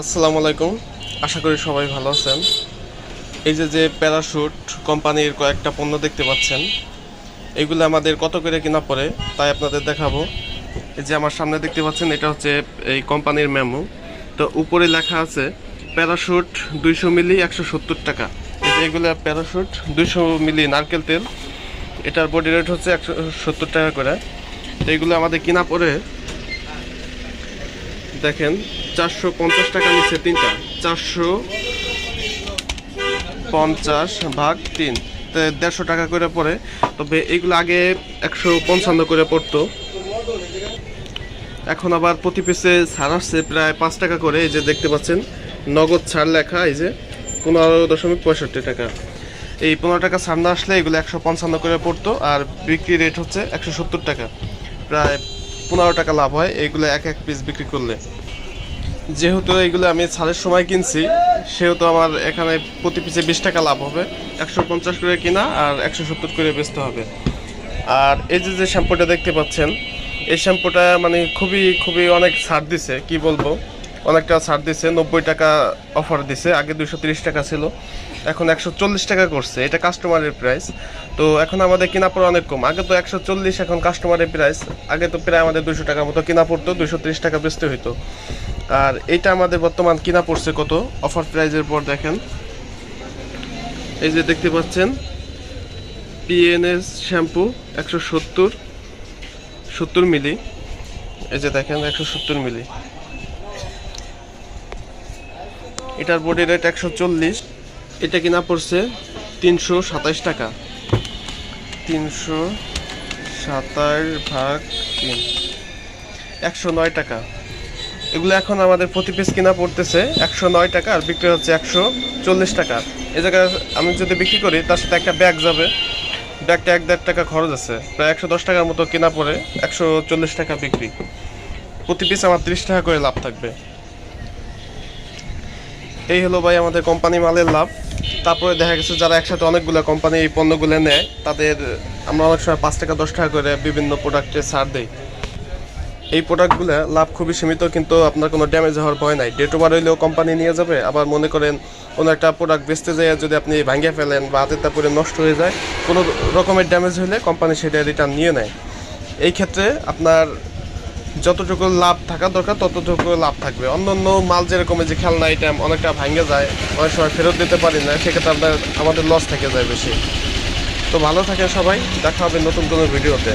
আসসালামু আলাইকুম। আশা করি সবাই ভালো আছেন। এই যে যে প্যারাশুট কোম্পানির কয়েকটা পণ্য দেখতে পাচ্ছেন, এগুলো আমাদের কত করে কিনা পড়ে, তাই আপনাদের দেখাবো। এই যে, আমার সামনে দেখতে পাচ্ছেন, এটা হচ্ছে এই কোম্পানির মেমো। তো উপরে লেখা আছে, প্যারাশুট দুইশো মিলি, একশো সত্তর টাকা। এই যে, এগুলো প্যারাশুট দুইশো মিলি নারকেল তেল। এটার বডি রেট হচ্ছে একশো সত্তর টাকা করে। তো এগুলো আমাদের কিনা পড়ে দেখেন, চারশো পঞ্চাশ টাকা নিচ্ছে তিনটা। চারশো পঞ্চাশ ভাগ তিন। দেড়শো টাকা করে পড়ে। তবে এগুলো আগে একশো পঞ্চান্ন করে পড়তো। এখন আবার প্রতি পিসে ছাড় আসছে প্রায় পাঁচ টাকা করে। এই যে দেখতে পাচ্ছেন, নগদ ছাড় লেখা, এই যে পনেরো দশমিক পঁয়ষট্টি টাকা। এই পনেরো টাকা ছাড় না আসলে এগুলো একশো পঞ্চান্ন করে পড়তো, আর বিক্রি রেট হচ্ছে একশো সত্তর টাকা। প্রায় পনেরো টাকা লাভ হয়, এগুলো এক এক পিস বিক্রি করলে। যেহেতু এগুলো আমি ছাড়ের সময় কিনছি, সেহেতু আমার এখানে প্রতি পিসে বিশ টাকা লাভ হবে। একশো পঞ্চাশ করে কিনা আর একশো সত্তর করে বেচতে হবে। আর এই যে যে শ্যাম্পুটা দেখতে পাচ্ছেন, এই শ্যাম্পুটা মানে খুবই খুবই অনেক ছাড় দিছে, কি বলব? অনেকটা ছাড় দিছে, নব্বই টাকা অফার দিছে, আগে দুশো টাকা ছিল, এখন একশো চল্লিশ টাকা করছে, এটা কাস্টমারের প্রাইস তো এখন আমাদের কিনা পড়া অনেক কম, আগে তো একশো চল্লিশ, এখন কাস্টমারের প্রাইস আগে তো প্রায় আমাদের দুশো টাকার মতো কিনা পড়তো দুশো টাকা বেচতে হইতো। আর এটা আমাদের বর্তমান কিনা পড়ছে কত? অফার প্রাইজের পর দেখেন। এই যে দেখতে পাচ্ছেন পিএনএস শ্যাম্পু একশো সত্তর সত্তর মিলি এই যে দেখেন, একশো সত্তর মিলি এটার বডি রেট একশো চল্লিশ। এটা কিনা পড়ছে তিনশো সাতাইশ টাকা। তিনশো সাতাশ ভাগ তিন। একশো নয় টাকা। এগুলো এখন আমাদের প্রতি পিস কিনা পড়তেছে একশো নয় টাকা আর বিক্রি হচ্ছে একশো চল্লিশ টাকা। এ জায়গায় আমি যদি বিক্রি করি, তার সাথে একটা ব্যাগ যাবে। ব্যাগটা এক দেড় টাকা খরচ আছে। প্রায় একশো দশ টাকার মতো কেনা পড়ে একশো চল্লিশ টাকা বিক্রি। প্রতি পিস আমার তিরিশ টাকা করে লাভ থাকবে। এই হলো ভাই আমাদের কোম্পানি মালের লাভ। তারপরে দেখা গেছে যারা একসাথে অনেকগুলো কোম্পানি এই পণ্যগুলো নেয়, তাদের আমরা অনেক সময় পাঁচ টাকা, দশ টাকা করে বিভিন্ন প্রোডাক্টে ছাড় দেই। এই প্রোডাক্টগুলো লাভ খুবই সীমিত, কিন্তু আপনার কোনো ড্যামেজ হওয়ার ভয় নাই। ডেট ওভার হইলেও কোম্পানি নিয়ে যাবে। আবার মনে করেন কোনো একটা প্রোডাক্ট বেচতে যায় যদি আপনি ভাঙিয়ে ফেলেন বা হাতের তারপরে নষ্ট হয়ে যায়, কোনো রকমের ড্যামেজ হলে কোম্পানি সেটা রিটার্ন নিয়ে নেয়। এই ক্ষেত্রে আপনার যতটুকু লাভ থাকা দরকার, ততটুকু লাভ থাকবে। অন্য অন্য মাল যেরকম যে খেলনা আইটেম অনেকটা ভাঙে যায়, অনেক সময় ফেরত দিতে পারি না, সেক্ষেত্রে আপনার, আমাদের লস থেকে যায় বেশি। তো ভালো থাকে সবাই, দেখা হবে নতুন কোনো ভিডিওতে